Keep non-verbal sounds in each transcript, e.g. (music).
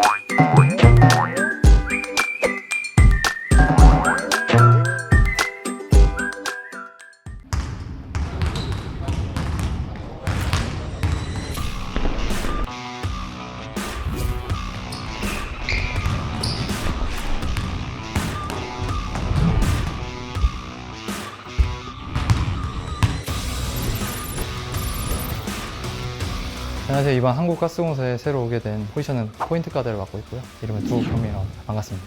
Bye. 안녕하세요. 이번 한국가스공사에 새로 오게 된 포지션은 포인트 가드를 맡고 있고요. 이름은 두경민이라고 합니다. 반갑습니다.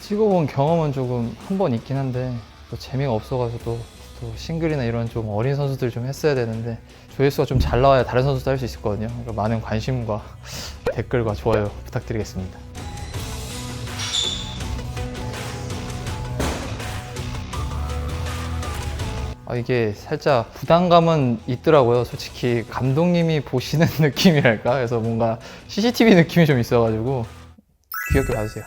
찍어본 경험은 조금 한 번 있긴 한데 또 재미가 없어가지고 또, 또 싱글이나 이런 좀 어린 선수들 좀 했어야 되는데 조회수가 좀 잘 나와야 다른 선수도 할 수 있었거든요. 많은 관심과 (laughs) 댓글과 좋아요 부탁드리겠습니다. 아, 이게 살짝 부담감은 있더라고요. 솔직히 감독님이 보시는 (laughs) 느낌이랄까. 그래서 뭔가 CCTV 느낌이 좀 있어가지고 귀엽게 봐주세요.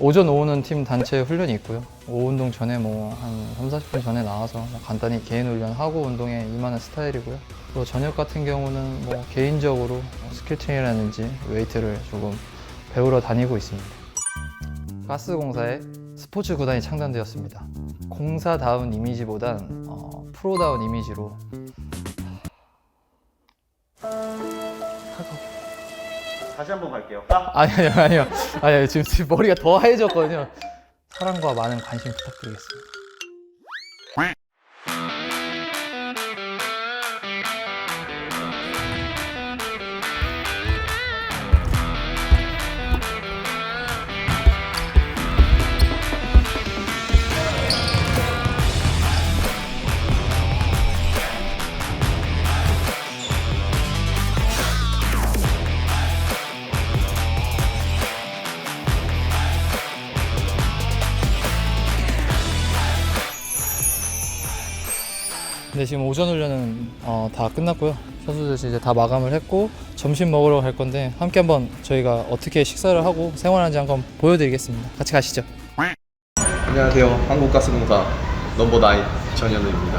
오전 오후는 팀 단체 훈련이 있고요. 오후 운동 전에 뭐 한 3, 40분 전에 나와서 뭐 간단히 개인 훈련하고 운동에 임하는 스타일이고요. 또 저녁 같은 경우는 뭐 개인적으로 트레이닝이라든지 웨이트를 조금 배우러 다니고 있습니다. 가스공사에 스포츠 구단이 창단되었습니다. 공사다운 이미지보단 어, 프로다운 이미지로 다시 한번 갈게요. 딱. 아니요 아니요 아니요 지금, 지금 머리가 더 하얘졌거든요. 사랑과 많은 관심 부탁드리겠습니다. 지금 오전 훈련은 어, 다 끝났고요. 선수들 이제 다 마감을 했고 점심 먹으러 갈 건데 함께 한번 저희가 어떻게 식사를 하고 생활하는지 한번 보여드리겠습니다. 같이 가시죠. 안녕하세요. 한국가스공사 넘버 나인 전현우입니다.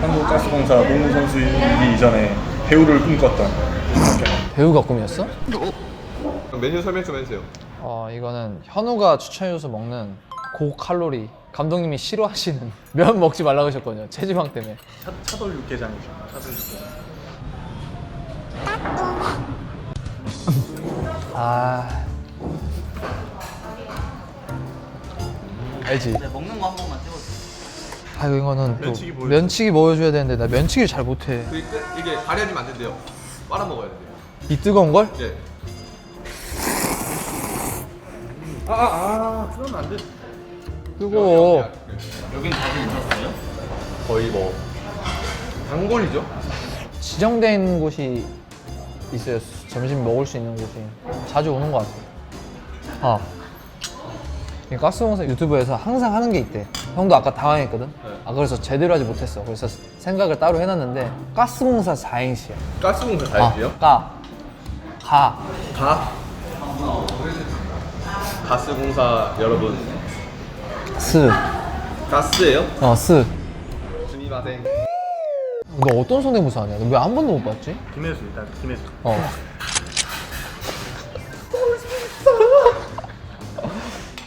한국가스공사 농구 선수이기 이전에 배우를 꿈꿨던 배우가 꿈이었어? 메뉴 설명 좀 해주세요. 어 이거는 현우가 추천해줘서 먹는 고칼로리 감독님이 싫어하시는 (laughs) 면 먹지 말라고 하셨거든요. 체지방 때문에. 차, 차돌 육개장이죠. 차돌 육개장. 아 알지? 먹는 거 한 번만 찍어주세요. 아 이거는 또 면치기 보여줘. 면치기 보여줘야 되는데 나 면치기를 잘 못해. 그 끝 이게 가려지면 안 된대요. 빨아 먹어야 돼요. 이 뜨거운 걸? 네. 아, 아, 아, 그러면 안 돼. 뜨거워. 여긴 자주 오셨어요? 거의 뭐 단골이죠. 있는 곳이 있어요. 점심 먹을 수 있는 곳이 자주 오는 것 같아요. 아, 이 가스공사 유튜브에서 항상 하는 게 있대. 형도 아까 당황했거든. 아 그래서 제대로 하지 못했어. 그래서 생각을 따로 해놨는데 가스공사 4행시야. 가스공사 다이지요? 가, 가, 가. 가스공사 여러분 스, 가스예요? 어 스. 스미마생. 너 어떤 성대모사 하냐? 너 왜 한 번도 못 봤지? 김혜수 일단 김혜수. 어. (laughs)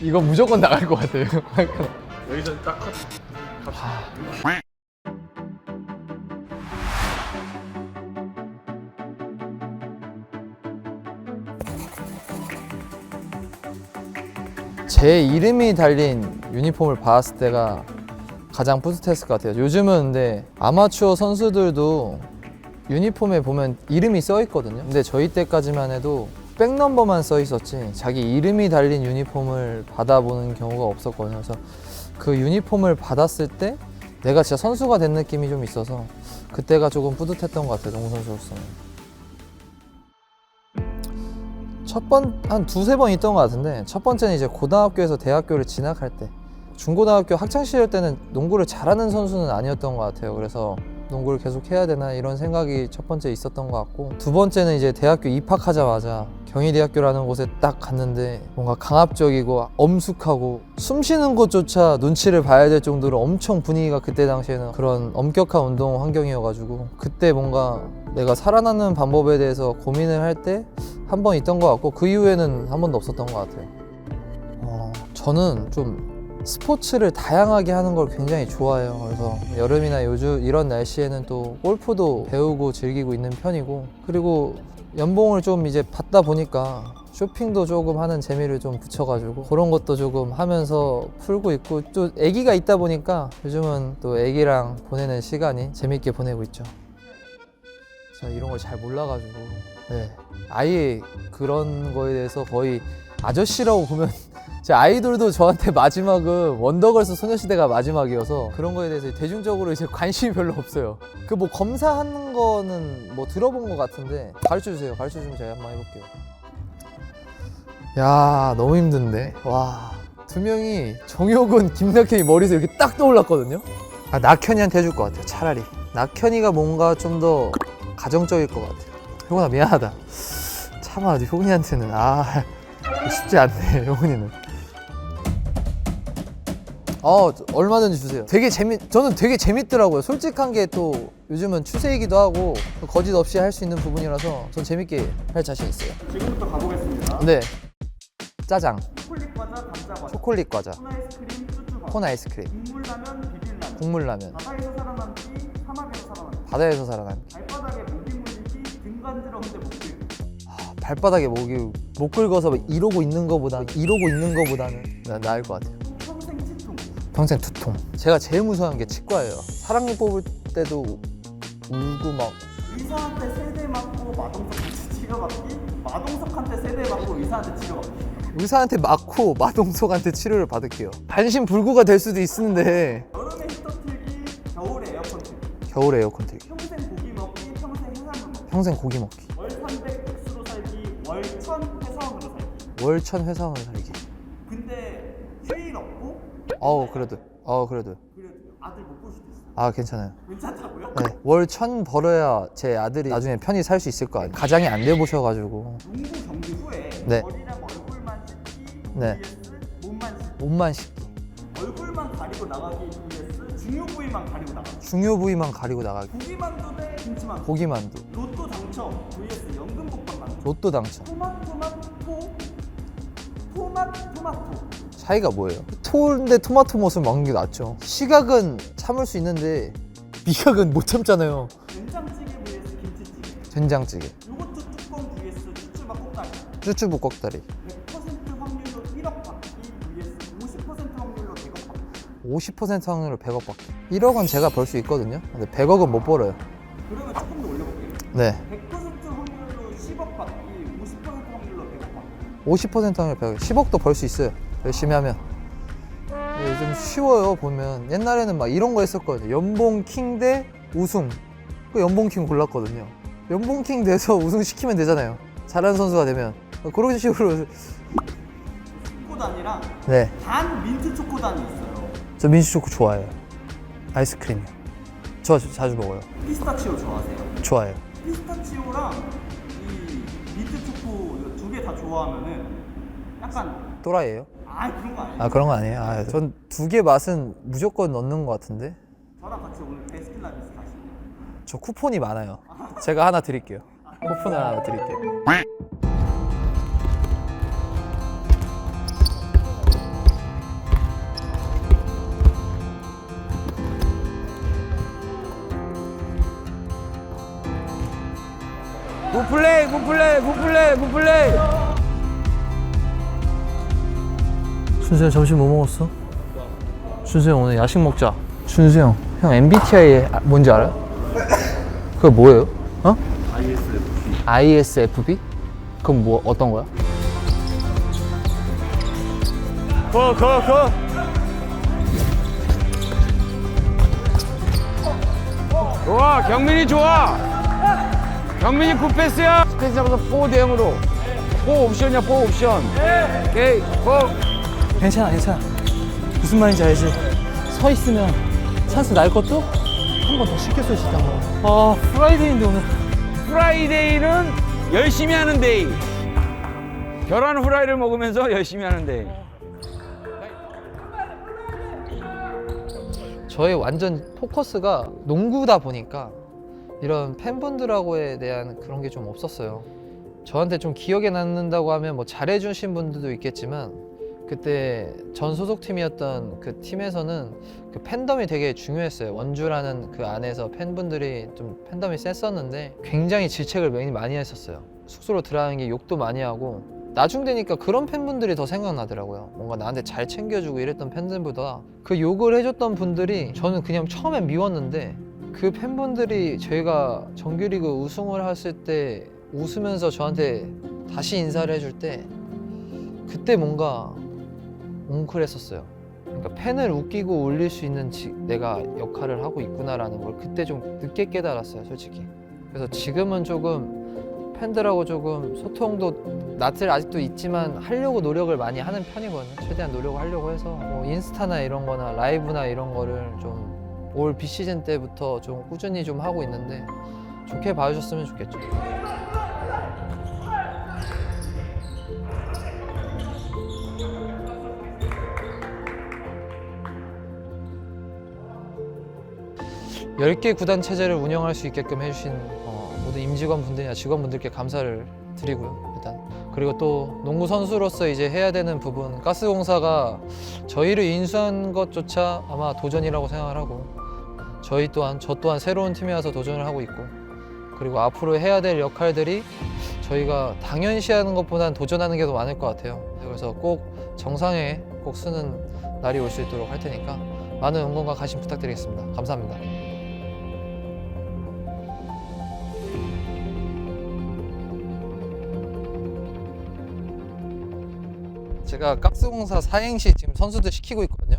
이거 무조건 나갈 것 같아요. (laughs) 여기서 딱 컷. 갑시다. 제 이름이 달린 유니폼을 받았을 때가 가장 뿌듯했을 것 같아요. 요즘은 근데 아마추어 선수들도 유니폼에 보면 이름이 써 있거든요. 근데 저희 때까지만 해도 백넘버만 써 있었지 자기 이름이 달린 유니폼을 받아보는 경우가 없었거든요. 그래서 그 유니폼을 받았을 때 내가 진짜 선수가 된 느낌이 좀 있어서 그때가 조금 뿌듯했던 것 같아요. 농구 선수로서는. 첫 번 한 두세 번 있던 것 같은데 첫 번째는 이제 고등학교에서 대학교를 진학할 때 중고등학교 학창 시절 때는 농구를 잘하는 선수는 아니었던 것 같아요. 그래서 농구를 계속 해야 되나 이런 생각이 첫 번째 있었던 것 같고 두 번째는 이제 대학교 입학하자마자 경희대학교라는 곳에 딱 갔는데 뭔가 강압적이고 엄숙하고 숨 쉬는 것조차 눈치를 봐야 될 정도로 엄청 분위기가 그때 당시에는 그런 엄격한 운동 환경이어가지고 그때 뭔가 내가 살아나는 방법에 대해서 고민을 할 때 한 번 있던 것 같고 그 이후에는 한 번도 없었던 것 같아요. 어, 저는 좀 스포츠를 다양하게 하는 걸 굉장히 좋아해요. 그래서 여름이나 요즘 이런 날씨에는 또 골프도 배우고 즐기고 있는 편이고 그리고 연봉을 좀 이제 받다 보니까 쇼핑도 조금 하는 재미를 좀 붙여가지고 그런 것도 조금 하면서 풀고 있고 또 아기가 있다 보니까 요즘은 또 아기랑 보내는 시간이 재밌게 보내고 있죠. 제가 이런 걸 잘 몰라가지고 네 아예 그런 거에 대해서 거의 아저씨라고 보면 (laughs) 제 아이돌도 저한테 마지막은 원더걸스 소녀시대가 마지막이어서 그런 거에 대해서 대중적으로 이제 관심이 별로 없어요. 그 뭐 검사하는 거는 뭐 들어본 것 같은데 가르쳐 주세요. 가르쳐 주면 제가 한번 해볼게요. 야 너무 힘든데 와 두 명이 정혁은 김낙현이 머리에서 이렇게 딱 떠올랐거든요. 아 낙현이한테 해줄 것 같아요. 차라리 낙현이가 뭔가 좀 더 가정적일 것 같아요. 효근아 미안하다. 참아 효근이한테는 아 쉽지 않네 (laughs) 효근이는. 어 얼마든지 주세요. 되게 재미 저는 되게 재밌더라고요. 솔직한 게 또 요즘은 추세이기도 하고 또 거짓 없이 할 수 있는 부분이라서 전 재밌게 할 자신 있어요. 지금부터 가보겠습니다. 네. 짜장, 초콜릿 과자, 감자 과자, 초콜릿 과자, 콘 아이스크림, 쭈쭈 과자, 콘 아이스크림, 국물라면, 비빔라면, 국물라면, 바다에서 살아남기, 사막에서 살아남기, 바다에서 살아남기. 발바닥에 모기 물리기, 등 간지러운데 못 들기. 아, 발바닥에 목이 못 긁어서 막 이러고 있는 거보다 이러고 있는 거보다는 나, 나을 것 같아요. 평생 치통. 평생 두통. 제가 제일 무서운 게 치과예요. 사랑니 뽑을 때도 울고 막 의사한테 세대 맞고 마동석한테 치료받기, 마동석한테 세대 맞고 의사한테 치료받기. 의사한테 맞고 마동석한테 치료를 받을게요. 반신불구가 될 수도 있는데 여름에 히터 틀기, 겨울에 에어컨 틀기. 겨울에 에어컨 틀기. 평생 고기 먹기, 평생 해산물 먹기. 평생 고기 먹기. 월1000 회사원으로 살기. 월천 회사원을 살기. 근데 휴일 없고 어우 그래도 어 그래도 그래도 아들 못 볼 수도 있어. 아 괜찮아요. 괜찮다고요? 네. 월천 벌어야 제 아들이 나중에 편히 살 수 있을 거 아니에요. 가장이 안 돼 보셔가지고 농구 경기 후에 네. 머리랑 얼굴만 씻기 네. vs 몸만 씻기. 옷만 씻기. 얼굴만 가리고 나가기 vs 중요 부위만 가리고 나가기. 중요 부위만 가리고 나가기. 고기만두 대 김치만두. 고기만두. 로또 당첨 vs 연금. 로또 당첨. 토마토마토 토맛 토마토. 차이가 뭐예요? 토인데 토마토 맛을 먹는 게 낫죠. 시각은 참을 수 있는데 미각은 못 참잖아요. 된장찌개 vs 김치찌개. 된장찌개, 요거트 뚜껑 vs 쭈쭈밥 꼭다리. 쭈쭈부 꺽다리. 100% 확률로 1억 받기 vs 50% 확률로 100억 받기. 50% 확률로 100억 받기. 1억은 제가 벌 수 있거든요. 근데 100억은 못 벌어요. 그러면 조금 더 올려볼게요. 네. 100% 50% 확률 100억. 10억도 벌 수 있어요. 열심히 하면. 네, 요즘 쉬워요, 보면. 옛날에는 막 이런 거 했었거든요. 연봉킹 대 우승. 그 연봉킹 골랐거든요. 연봉킹 돼서 (laughs) 우승 시키면 되잖아요. 잘하는 선수가 되면. 그런 식으로. 초코단이랑 네. 단 민트 초코단이 있어요. 저 민트 초코 좋아해요. 아이스크림이요. 저 자주 먹어요. 피스타치오 좋아하세요? 좋아해요. 피스타치오랑 이 민트 초코 두 개 다 좋아하면은 약간 또라이예요? 아 그런 거 아니에요? 아 그런 거 아니에요. 아, 전 두 개 맛은 무조건 넣는 것 같은데. 저랑 같이 오늘 베스킨라빈스 가실래요? 저 쿠폰이 많아요. 제가 하나 드릴게요. 쿠폰을 하나 드릴게요. 굿플레이 굿플레이 굿플레이 굿플레이 준수 형 점심 뭐 먹었어? 준수 형 오늘 야식 먹자. 준수 형, 형 MBTI 뭔지 알아요? 그거 뭐예요? 어? ISFP. ISFP? 그건 뭐 어떤 거야? 고고고 좋아 경민이 좋아 경민이 굿패스야 스페이스 잡아서 4 대형으로 4 옵션이야 4 옵션 오케이 4 괜찮아, 괜찮아. 무슨 말인지 알지? 서 있으면 찬스 날 것도 한 번 더 쉽게 쏠 수 있단 말이야. 아, 프라이데이인데 오늘. 프라이데이는 열심히 하는 데이 계란 후라이를 먹으면서 열심히 하는 데이 저의 완전 포커스가 농구다 보니까 이런 팬분들하고에 대한 그런 게 좀 없었어요. 저한테 좀 기억에 남는다고 하면 뭐 잘해주신 분들도 있겠지만 그때 전 소속팀이었던 그 팀에서는 그 팬덤이 되게 중요했어요. 원주라는 그 안에서 팬분들이 좀 팬덤이 셌었는데 굉장히 질책을 많이 했었어요. 숙소로 들어가는 게 욕도 많이 하고 나중 되니까 그런 팬분들이 더 생각나더라고요. 뭔가 나한테 잘 챙겨주고 이랬던 팬들보다 그 욕을 해줬던 분들이 저는 그냥 처음엔 미웠는데 그 팬분들이 저희가 정규리그 우승을 했을 때 웃으면서 저한테 다시 인사를 해줄 때 그때 뭔가 뭉클했었어요. 그러니까 팬을 웃기고 올릴 수 있는 지- 내가 역할을 하고 있구나라는 걸 그때 좀 늦게 깨달았어요, 솔직히. 그래서 지금은 조금 팬들하고 조금 소통도 낯을 아직도 있지만 하려고 노력을 많이 하는 편이거든요. 최대한 노력을 하려고 해서 뭐 인스타나 이런 거나 라이브나 이런 거를 좀 올 비시즌 때부터 좀 꾸준히 좀 하고 있는데 좋게 봐주셨으면 좋겠죠. 열 개 구단 체제를 운영할 수 있게끔 해주신 어, 모든 임직원 분들이나 직원분들께 감사를 드리고요. 일단 그리고 또 농구 선수로서 이제 해야 되는 부분 가스공사가 저희를 인수한 것조차 아마 도전이라고 생각을 하고 저희 또한 저 또한 새로운 팀에 와서 도전을 하고 있고 그리고 앞으로 해야 될 역할들이 저희가 당연시하는 것보다는 도전하는 게 더 많을 것 같아요. 그래서 꼭 정상에 꼭 쓰는 날이 올 수 있도록 할 테니까 많은 응원과 관심 부탁드리겠습니다. 감사합니다. 제가 가스공사 사행시 지금 선수들 시키고 있거든요.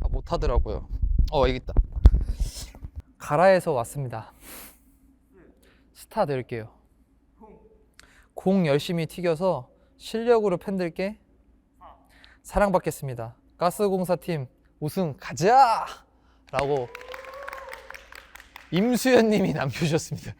아, 못하더라고요. 어, 여기 있다. 가라에서 왔습니다. 스타 될게요. 공 열심히 튀겨서 실력으로 팬들께 사랑받겠습니다. 가스공사 팀 우승 가자! 라고 임수연 님이 남겨주셨습니다.